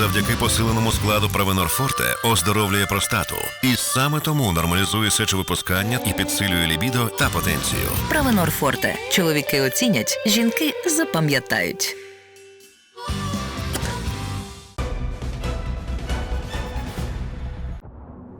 завдяки посиленому складу Правенор Форте оздоровлює простату. І саме тому нормалізує сечовипускання і підсилює лібідо та потенцію. Правенор Форте. Чоловіки оцінять, жінки запам'ятають.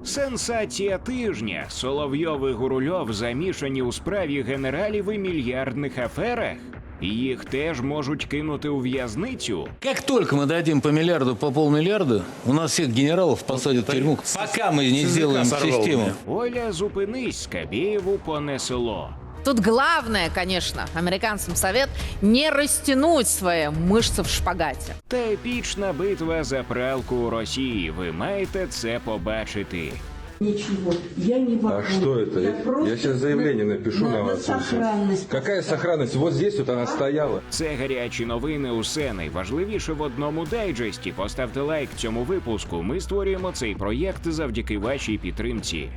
Сенсація тижня. Соловйов і Гурульов замішані у справі генералів і мільярдних аферах. Їх теж можуть кинути у в'язницю. Как только мы дадим по миллиарду, по полмиллиарда, у нас всех генералов посадят в тюрьму. Пока мы не сделаем систему. Оля, зупинись, Скабєєву понесло. Тут главное, конечно, американцам совет не растянуть свои мышцы в шпагате. Та епічна битва за пралку у Росії. Ви маєте це побачити. Ничего, я не могу. А что это? Я, просто сейчас заявление напишу на надо вас. сохранность. Какая сохранность? Вот здесь вот она стояла. Це гарячі новини. Усе найважливіше в одному дайджесті. Поставте лайк цьому випуску. Ми створюємо цей проєкт завдяки вашій підтримці.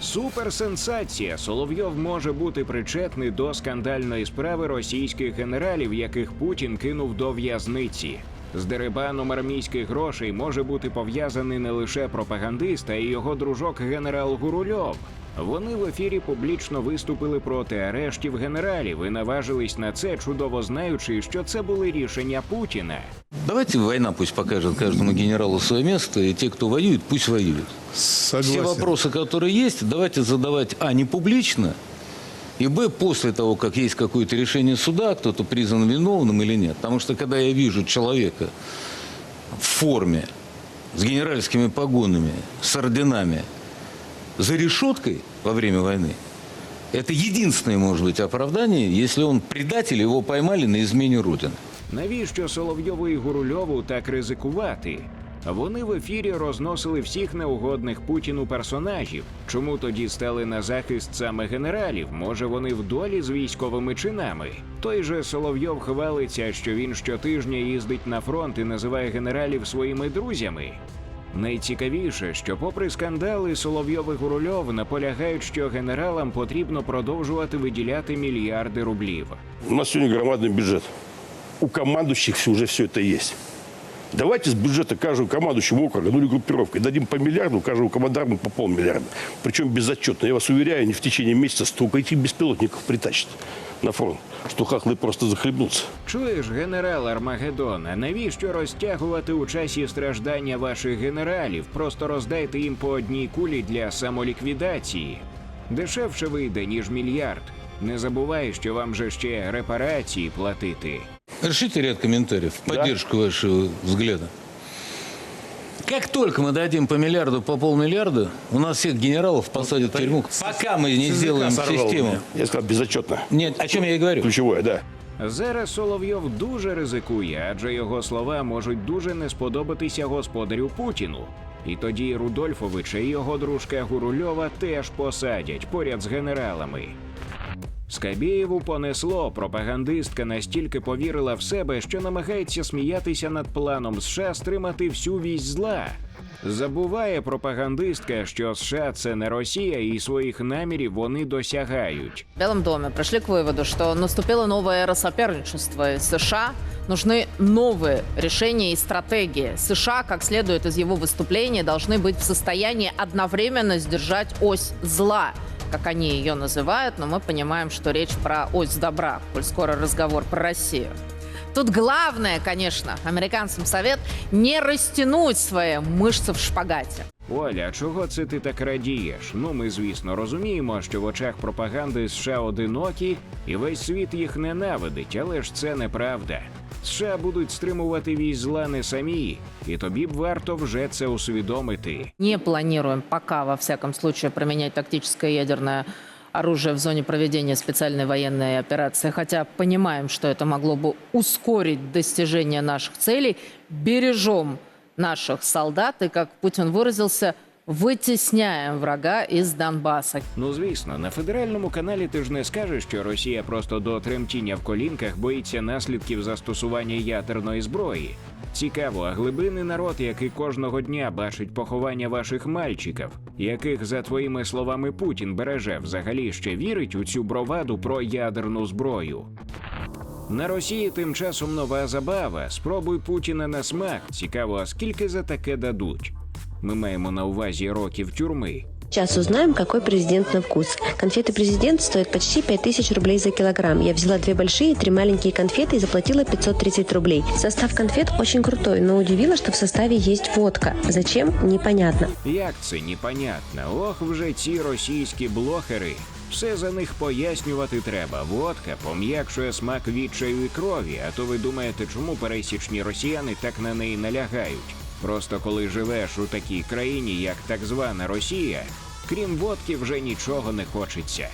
Суперсенсація. Соловйов може бути причетний до скандальної справи російських генералів, яких Путін кинув до в'язниці. З дерибаном армійських грошей може бути пов'язаний не лише пропагандист, а й його дружок генерал Гурульов. Вони в ефірі публічно виступили проти арештів генералів і наважились на це, чудово знаючи, що це були рішення Путіна. Давайте война пусть покажет каждому генералу свое место, и те, кто воюет, пусть воюют. Все вопросы, которые есть, давайте задавать, а, не публично, и, б, после того, как есть какое-то решение суда, кто-то признан виновным или нет. Потому что, когда я вижу человека в форме, с генеральскими погонами, с орденами, за решеткой во время войны, это единственное, может быть, оправдание, если он предатель, его поймали на измене Родины. Навіщо Соловйову і Гурульову так ризикувати? Вони в ефірі розносили всіх неугодних Путіну персонажів. Чому тоді стали на захист саме генералів? Може, вони в долі з військовими чинами? Той же Соловйов хвалиться, що він щотижня їздить на фронт і називає генералів своїми друзями. Найцікавіше, що, попри скандали, Соловйов і Гурульов наполягають, що генералам потрібно продовжувати виділяти мільярди рублів. У нас сегодня громадный бюджет. У командующих уже все это есть. Давайте с бюджета каждого командующего округа, ну или группировкой, дадим по миллиарду, каждому командарму по полмиллиарда. Причем безотчетно. Я вас уверяю, не в течение месяца столько этих беспилотников притащат на фронт, что хахлы просто захлебнутся. Чуєш, генерал Армагеддон, навіщо розтягувати у часі страждання ваших генералів? Просто роздайте їм по одній кулі для самоліквідації. Дешевше вийде, ніж мільярд. Не забувай, що вам же ще репарації платити. Решите ряд комментариев в поддержку вашего взгляда. Как только мы дадим по миллиарду, по полмиллиарда, у нас всех генералов посадят в тюрьму. Пока мы не сделаем систему. меня. Я сказал безотчетно. Нет, о чем я и говорю. Ключевое, да. Зараз Соловйов дуже ризикує, адже його слова можуть дуже не сподобатися господарю Путіну. І тоді Рудольфовича і його дружка Гурульова теж посадять поряд з генералами. Скабєєву понесло. Пропагандистка настільки повірила в себе, що намагається сміятися над планом США стримати всю вісь зла. Забуває пропагандистка, що США це не Росія, і своїх намірів вони досягають. В Белом доме пришли к выводу, что наступила новая эра соперничества. И США нужны новые решения и стратегии. США, как следует из его выступления, должны быть в состоянии одновременно сдержать ось зла, как они ее называют, но мы понимаем, что речь про ось добра, коль скоро разговор про Россию. Тут главное, конечно, американцам совет не растянуть свои мышцы в шпагате. Оля, чого це ти так радієш? Ну, ми, звісно, розуміємо, що в очах пропаганди США одинокі, і весь світ їх ненавидить, але ж це неправда. США будуть стримувати вісь зла не самі, і тобі б варто вже це усвідомити. Не планируем пока, во всяком случае, применять тактическое ядерное оружие в зоне проведения специальной военной операции, хотя понимаем, что это могло бы ускорить достижение наших целей, бережем наших солдат и, как Путин выразился, вытесняем врага из Донбасса. Ну, звісно, на федеральному каналі ти ж не скажеш, що Росія просто до тремтіння в колінках боїться наслідків застосування ядерної зброї. Цікаво, а глибинний народ, який кожного дня бачить поховання ваших мальчиків, яких, за твоїми словами, Путін береже, взагалі ще вірить у цю броваду про ядерну зброю. На Росії тим часом нова забава. Спробуй Путіна на смак. Цікаво, а скільки за таке дадуть. Ми маємо на увазі років тюрми. Сейчас узнаем, какой президент на вкус. Конфеты президент стоят почти 5000 рублей за килограмм. Я взяла две большие и три маленькие конфеты и заплатила 530 рублей. Состав конфет очень крутой, но удивило, что в составе есть водка. Зачем? Непонятно. Як це непонятно? Ох, вже ці російські блохери. Все за них пояснювати треба. Водка пом'якшує смак відчаю і крові. А то ви думаєте, чому пересічні росіяни так на неї налягають? Просто коли живеш у такій країні, як так звана Росія, крім водки вже нічого не хочеться.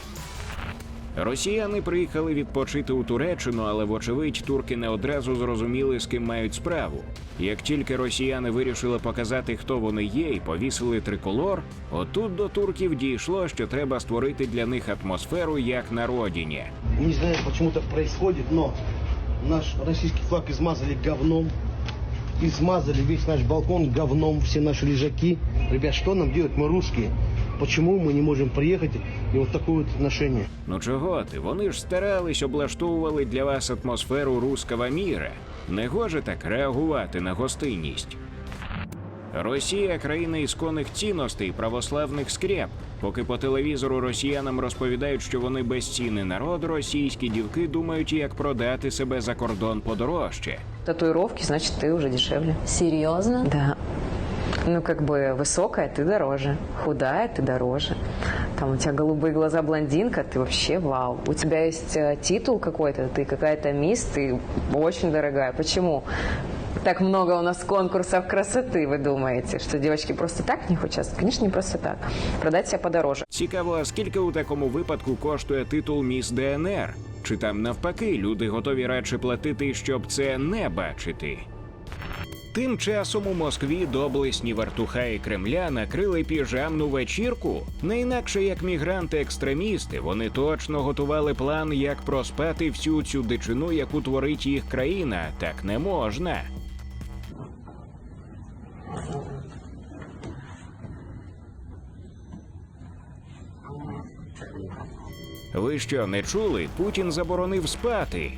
Росіяни приїхали відпочити у Туреччину, але вочевидь турки не одразу зрозуміли, з ким мають справу. Як тільки росіяни вирішили показати, хто вони є, і повісили триколор, отут до турків дійшло, що треба створити для них атмосферу як на родині. Не знаю, почему так происходит, но наш российский флаг измазали говном. Измазали весь наш балкон говном, все наши лежаки. Ребят, что нам делать? Мы русские. Почему мы не можем приехать и вот такое вот отношение? Ну чого ти? Вони ж старались, облаштовували для вас атмосферу руского міра. Не гоже так реагувати на гостинність. Росія країна ісконних цінностей, православних скреп. Поки по телевізору росіянам розповідають, що вони безцінний народ, російські дівки думають, як продати себе за кордон подорожче. Татуировки, значит, ты уже дешевле. Серьезно? Да. Ну, как бы высокая, ты дороже. Худая, ты дороже. Там у тебя голубые глаза блондинка, ты вообще вау. У тебя есть э, титул какой-то, ты какая-то мисс, ты очень дорогая. Почему? Так много у нас конкурсов красоты, вы думаете, что девочки просто так не хотят? Конечно, не просто так. Продать себя подороже. Цікаво, а скільки у такому випадку коштує титул Міс ДНР? Чи там навпаки люди готові радше платити, щоб це не бачити? Тим часом у Москві доблесні вартухаї Кремля накрили піжамну вечірку. Не інакше як мігранти-екстремісти, вони точно готували план, як проспати всю цю дичину, яку творить їх країна. Так не можна. Ви що не чули? Путін заборонив спати.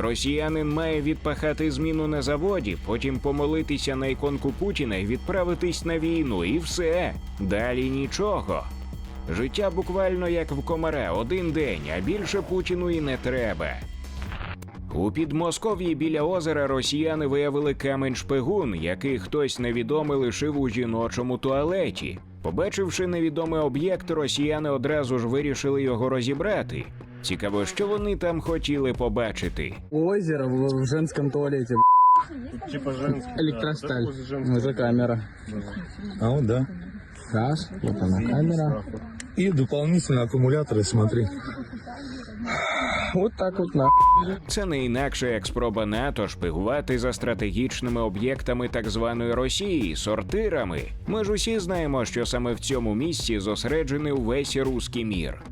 Росіянин має відпахати зміну на заводі, потім помолитися на іконку Путіна і відправитись на війну, і все. Далі нічого. Життя буквально як в комара один день, а більше Путіну і не треба. У Підмосков'ї біля озера росіяни виявили камень шпигун, який хтось невідомий лишив у жіночому туалеті. Побачивши невідомий об'єкт, росіяни одразу ж вирішили його розібрати. Цікаво, що вони там хотіли побачити. Озеро в, в женском туалете. Типа женский. Электросталь. Это камера. А вот да. Раз, вот она камера. И дополнительно аккумуляторы, смотри. Вот так от на. Це не інакше як спроба НАТО шпигувати за стратегічними об'єктами так званої Росії сортирами. Ми ж усі знаємо, що саме в цьому місці зосереджений увесь руський мір.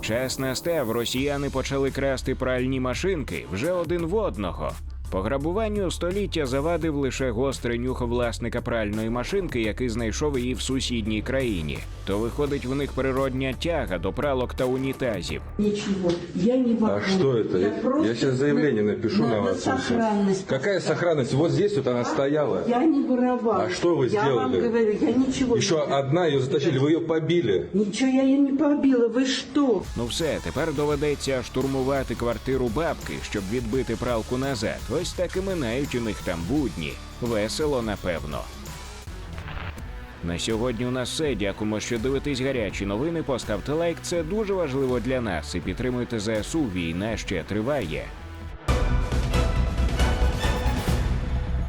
Час настав, росіяни почали красти пральні машинки вже один в одного. Пограбуванню століття завадив лише гострий нюх власника пральної машинки, який знайшов її в сусідній країні. То виходить в них природня тяга до пралок та унітазів. Ничего, я не могу. А что это? Я, просто сейчас заявление напишу на надо вас. сохранность. Какая сохранность? Вот здесь вот она стояла. Я не воровала. А что вы Я вам сделали? говорю, я ничего Еще не одна ее затащили, вы ее побили. Ничего я ее не побила, вы что? Ну все, тепер доведеться штурмувати квартиру бабки, щоб відбити пралку назад. Ось так і минають у них там будні. Весело, напевно. На сьогодні у нас все. Дякуємо, що дивитесь гарячі новини. Поставте лайк, це дуже важливо для нас. І підтримуйте ЗСУ. Війна ще триває.